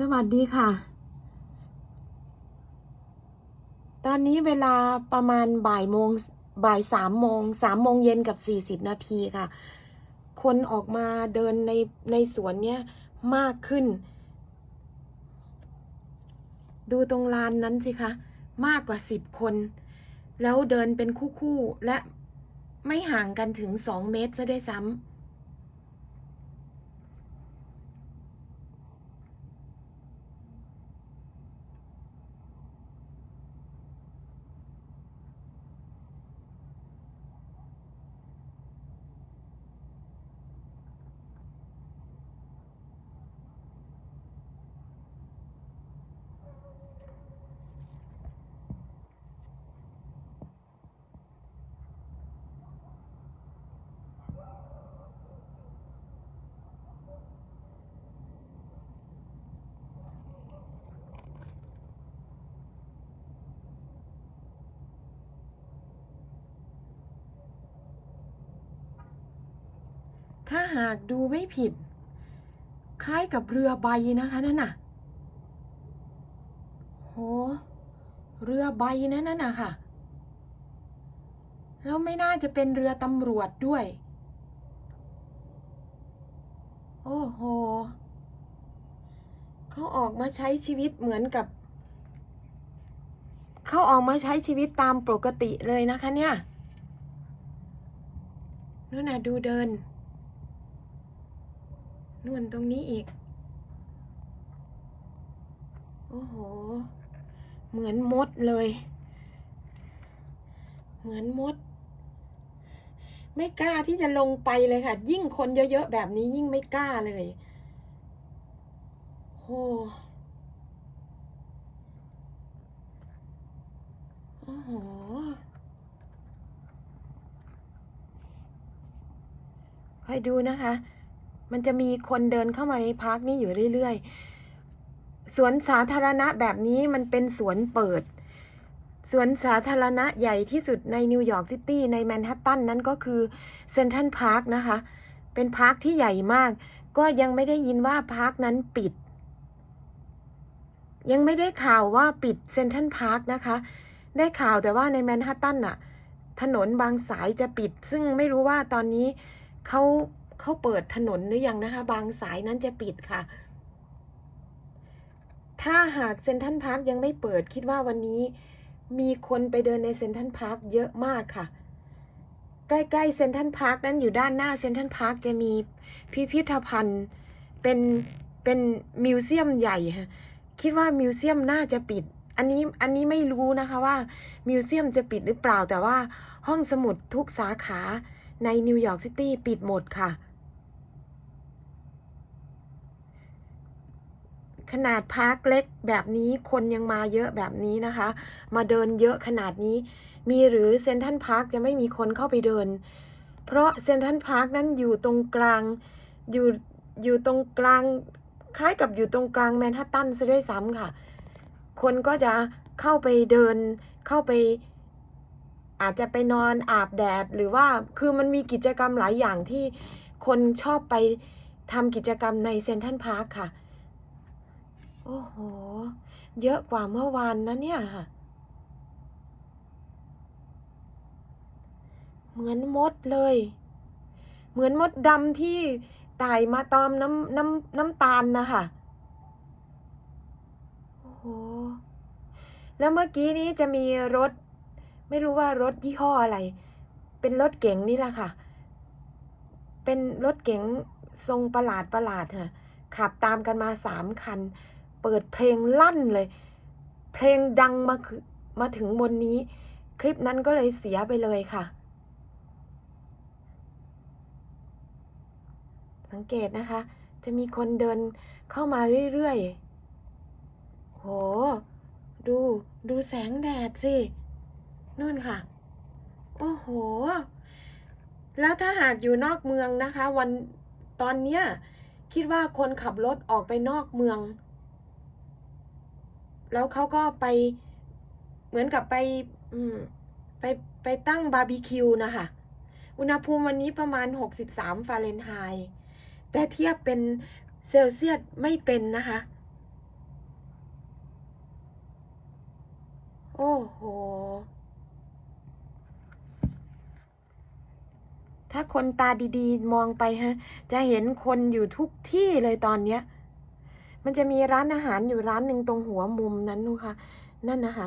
สวัสดีค่ะ ตอนนี้เวลาประมาณบ่ายโมงบ่ายสามโมงสามโมงเย็นกับสี่สิบนาทีค่ะ คนออกมาเดินในในสวนเนี้ยมากขึ้น ดูตรงลานนั้นสิคะ มากกว่าสิบคน แล้วเดินเป็นคู่ๆ และไม่ห่างกันถึงสองเมตรซะด้วยซ้ำ ถ้าหากดูไม่ผิด คล้ายกับเรือใบนะคะนั่นน่ะ โห เรือใบนั่นน่ะค่ะ แล้วไม่น่าจะเป็นเรือตำรวจด้วย โอ้โห เขาออกมาใช้ชีวิตเหมือนกับ เขาออกมาใช้ชีวิตตามปกติเลยนะคะเนี่ยนู่นน่ะดูเดิน นู่นตรงนี้อีก โอ้โห เหมือนมดเลย เหมือนมด ไม่กล้าที่จะลงไปเลยค่ะ ยิ่งคนเยอะๆแบบนี้ยิ่งไม่กล้าเลยโอ้โอ้โห คอยดูนะคะ มันจะมีคนเดินเข้ามาในพาร์คนี้อยู่เรื่อยๆ สวนสาธารณะแบบนี้มันเป็นสวนเปิด สวนสาธารณะใหญ่ที่สุดในนิวยอร์กซิตี้ในแมนฮัตตันนั้นก็คือเซนทรัลพาร์คนะคะ เป็นพาร์คที่ใหญ่มาก ก็ยังไม่ได้ยินว่าพาร์คนั้นปิด ยังไม่ได้ข่าวว่าปิดเซนทรัลพาร์คนะคะ ได้ข่าวแต่ว่าในแมนฮัตตันน่ะ ถนนบางสายจะปิด ซึ่งไม่รู้ว่าตอนนี้เขา เขาเปิดถนนหรือยังนะคะ บางสายนั้นจะปิดค่ะ ถ้าหากเซนทรัลพาร์คยังไม่เปิดคิดว่าวันนี้มีคนไปเดินในเซนทรัลพาร์คเยอะมากค่ะ ใกล้ๆเซนทรัลพาร์คนั้นอยู่ด้านหน้าเซนทรัลพาร์คจะมีพิพิธภัณฑ์เป็นเป็นมิวเซียมใหญ่ค่ะคิดว่ามิวเซียมน่าจะปิด อันนี้อันนี้ไม่รู้นะคะว่ามิวเซียมจะปิดหรือเปล่าแต่ว่าห้องสมุดทุกสาขาในนิวยอร์กซิตี้ปิดหมดค่ะ ขนาดพาร์คเล็กแบบนี้คนยังมาเยอะแบบนี้นะคะ มาเดินเยอะขนาดนี้ มีหรือเซนทันพาร์คจะไม่มีคนเข้าไปเดิน เพราะเซนทันพาร์คนั้นอยู่ตรงกลางอยู่อยู่ตรงกลางคล้ายกับอยู่ตรงกลางแมนฮัตตันซะด้วยซ้ำค่ะ คนก็จะเข้าไปเดินเข้าไปอาจจะไปนอนอาบแดดหรือว่าคือมันมีกิจกรรมหลายอย่างที่คนชอบไปทำกิจกรรมในเซนทันพาร์คค่ะ โอ้โห เยอะกว่าเมื่อวานนะเนี่ยค่ะ เหมือนมดเลย เหมือนมดดำที่ไต่มาตอมน้ำน้ำน้ำตาลนะคะโอ้โห แล้วเมื่อกี้นี้จะมีรถ ไม่รู้ว่ารถยี่ห้ออะไร เป็นรถเก๋งนี่แหละค่ะ เป็นรถเก๋งทรงประหลาดประหลาดค่ะขับตามกันมาสามคัน เปิดเพลงลั่นเลย เพลงดังมาคือมาถึงบนนี้ คลิปนั้นก็เลยเสียไปเลยค่ะ สังเกตนะคะ จะมีคนเดินเข้ามาเรื่อยๆ โห ดูดูแสงแดดสินู่นค่ะ โอ้โห แล้วถ้าหากอยู่นอกเมืองนะคะ วันตอนเนี้ยคิดว่าคนขับรถออกไปนอกเมือง แล้วเขาก็ไปเหมือนกับไปไปไปตั้งบาร์บีคิวนะคะ อุณหภูมิวันนี้ประมาณ 63 ฟาเรนไฮต์แต่เทียบเป็นเซลเซียสไม่เป็นนะคะ โอ้โห ถ้าคนตาดีๆ มองไปฮะ จะเห็นคนอยู่ทุกที่เลยตอนเนี้ย มันจะมีร้านอาหารอยู่ร้านหนึ่งตรงหัวมุมนั้นนูคะนั่นนะคะ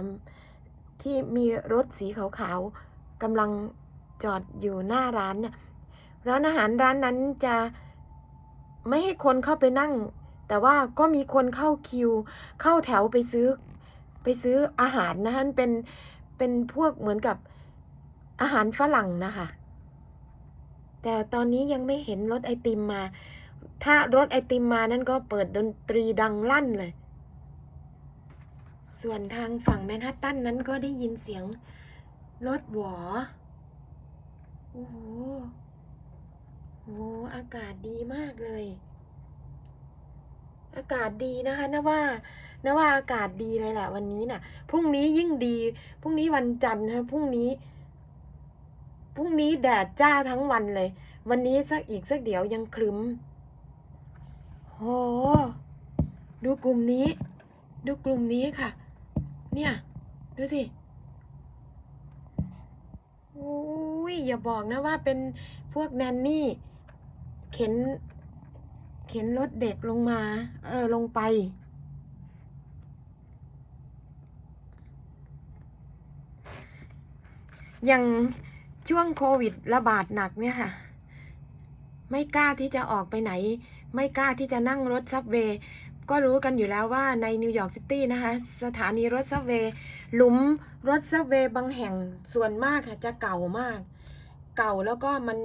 ที่มีรถสีขาวๆกำลังจอดอยู่หน้าร้านเนี่ยร้านอาหารร้านนั้นจะไม่ให้คนเข้าไปนั่ง แต่ว่าก็มีคนเข้าคิว เข้าแถวไปซื้อไปซื้ออาหารนะคะเป็นเป็นพวกเหมือนกับอาหารฝรั่งนะคะ แต่ตอนนี้ยังไม่เห็นรถไอติมมา ถ้ารถไอติมมานั่นก็เปิดดนตรีดังลั่นเลย ส่วนทางฝั่งแมนฮัตตันนั้นก็ได้ยินเสียงรถหวอ โอ้โหโอ้โหอากาศดีมากเลย อากาศดีนะคะนะว่านะว่าอากาศดีเลยแหละวันนี้น่ะ พรุ่งนี้ยิ่งดี พรุ่งนี้วันจันทร์นะพรุ่งนี้ พรุ่งนี้แดดจ้าทั้งวันเลย วันนี้สักอีกสักเดี๋ยวยังครึ้ม โห ดูกลุ่มนี้ ดูกลุ่มนี้ค่ะ เนี่ย ดูสิโอ้ยอย่าบอกนะว่าเป็นพวกแนนนี่ เข็น เข็นรถเด็กลงมา เออ ลงไปอย่างช่วงโควิดระบาดหนักเนี่ยค่ะ ไม่กล้าที่จะออกไปไหน ไม่กล้าที่จะนั่งรถซับเวย์ก็รู้กันอยู่แล้วว่าในนิวยอร์กซิตี้นะคะ สถานีรถซับเวย์หลุมรถซับเวย์บางแห่งส่วนมากค่ะจะเก่ามาก เก่าแล้วก็มัน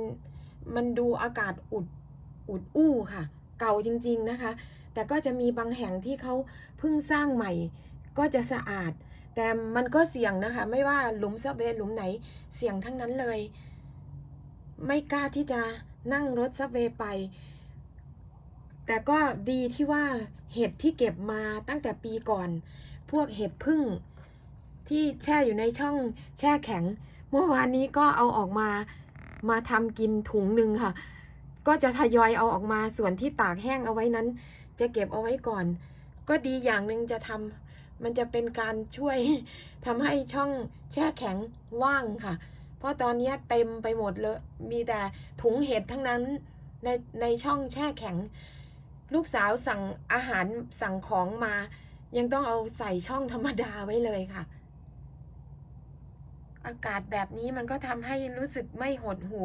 มันดูอากาศอุดอุดอู้ค่ะ เก่าจริงๆนะคะ แต่ก็จะมีบางแห่งที่เขาเพิ่งสร้างใหม่ ก็จะสะอาด แต่มันก็เสี่ยงนะคะ ไม่ว่าหลุมซับเวย์หลุมไหนเสี่ยงทั้งนั้นเลย ไม่กล้าที่จะ นั่งรถซับเวย์ไป แต่ก็ดีที่ว่าเห็ดที่เก็บมาตั้งแต่ปีก่อน พวกเห็ดพึ่งที่แช่อยู่ในช่องแช่แข็ง เมื่อวานนี้ก็เอาออกมามาทำกินถุงหนึ่งค่ะ ก็จะทยอยเอาออกมาส่วนที่ตากแห้งเอาไว้นั้น จะเก็บเอาไว้ก่อน ก็ดีอย่างหนึ่งจะทำมันจะเป็นการช่วยทำให้ช่องแช่แข็งว่างค่ะ ราะตอนนี้เต็มไปหมดเลย มีแต่ถุงเห็ดทั้งนั้นในในช่องแช่แข็ง ลูกสาวสั่งอาหารสั่งของมา ยังต้องเอาใส่ช่องธรรมดาไว้เลยค่ะ อากาศแบบนี้มันก็ทำให้รู้สึกไม่หดหู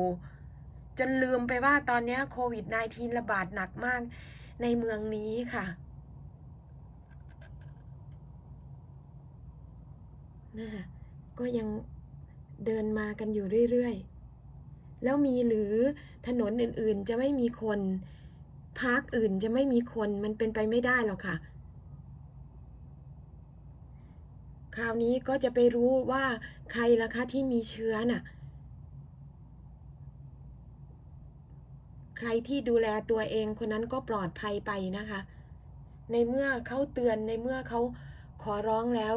จนลืมไปว่าตอนนี้โควิด -19 ระบาดหนักมากในเมืองนี้ค่ะนะก็ยัง เดินมากันอยู่เรื่อยๆ แล้วมีหรือถนนอื่นๆจะไม่มีคนพาร์คอื่นจะไม่มีคนมันเป็นไปไม่ได้หรอกค่ะ คราวนี้ก็จะไปรู้ว่าใครล่ะคะที่มีเชื้อน่ะ ใครที่ดูแลตัวเองคนนั้นก็ปลอดภัยไปนะคะ ในเมื่อเขาเตือนในเมื่อเขาขอร้องแล้ว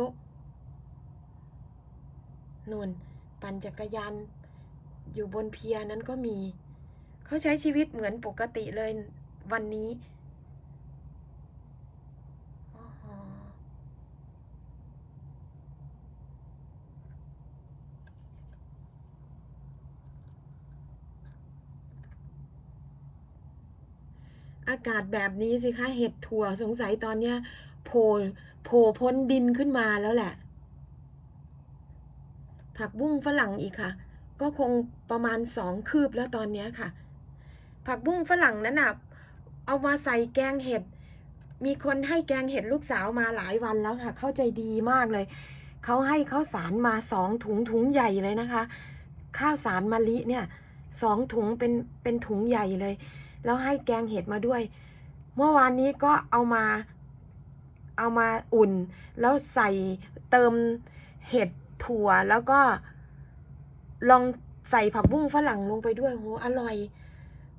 นุ่น ปั่นจักรยานอยู่บนเพียนั้นก็มี เขาใช้ชีวิตเหมือนปกติเลยวันนี้อากาศแบบนี้สิคะเห็ดถั่วสงสัยตอนเนี้ยโผล่โผล่พ้นดินขึ้นมาแล้วแหละ ผักบุ้งฝรั่งอีกค่ะ ก็คงประมาณสองคืบแล้วตอนนี้ค่ะ ผักบุ้งฝรั่งนั้นน่ะเอามาใส่แกงเห็ด มีคนให้แกงเห็ดลูกสาวมาหลายวันแล้วค่ะ เข้าใจดีมากเลย เขาให้ข้าวสารมาสองถุงถุงใหญ่เลยนะคะ ข้าวสารมะลิเนี่ยสองถุงเป็นเป็นถุงใหญ่เลย แล้วให้แกงเห็ดมาด้วย เมื่อวานนี้ก็เอามาเอามาอุ่น แล้วใส่เติมเห็ด ถั่วแล้วก็ลองใส่ผักบุ้งฝรั่งลงไปด้วยโหอร่อย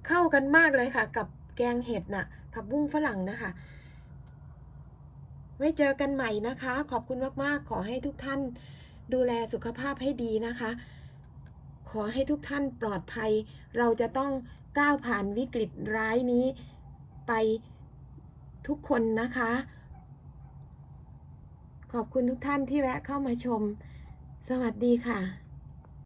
เข้ากันมากเลยค่ะ กับแกงเห็ดน่ะ ผักบุ้งฝรั่งนะคะ ไว้เจอกันใหม่นะคะ ขอบคุณมากๆ ขอให้ทุกท่านดูแลสุขภาพให้ดีนะคะ ขอให้ทุกท่านปลอดภัย เราจะต้องก้าวผ่านวิกฤตร้ายนี้ไปทุกคนนะคะ ขอบคุณทุกท่านที่แวะเข้ามาชม สวัสดีค่ะ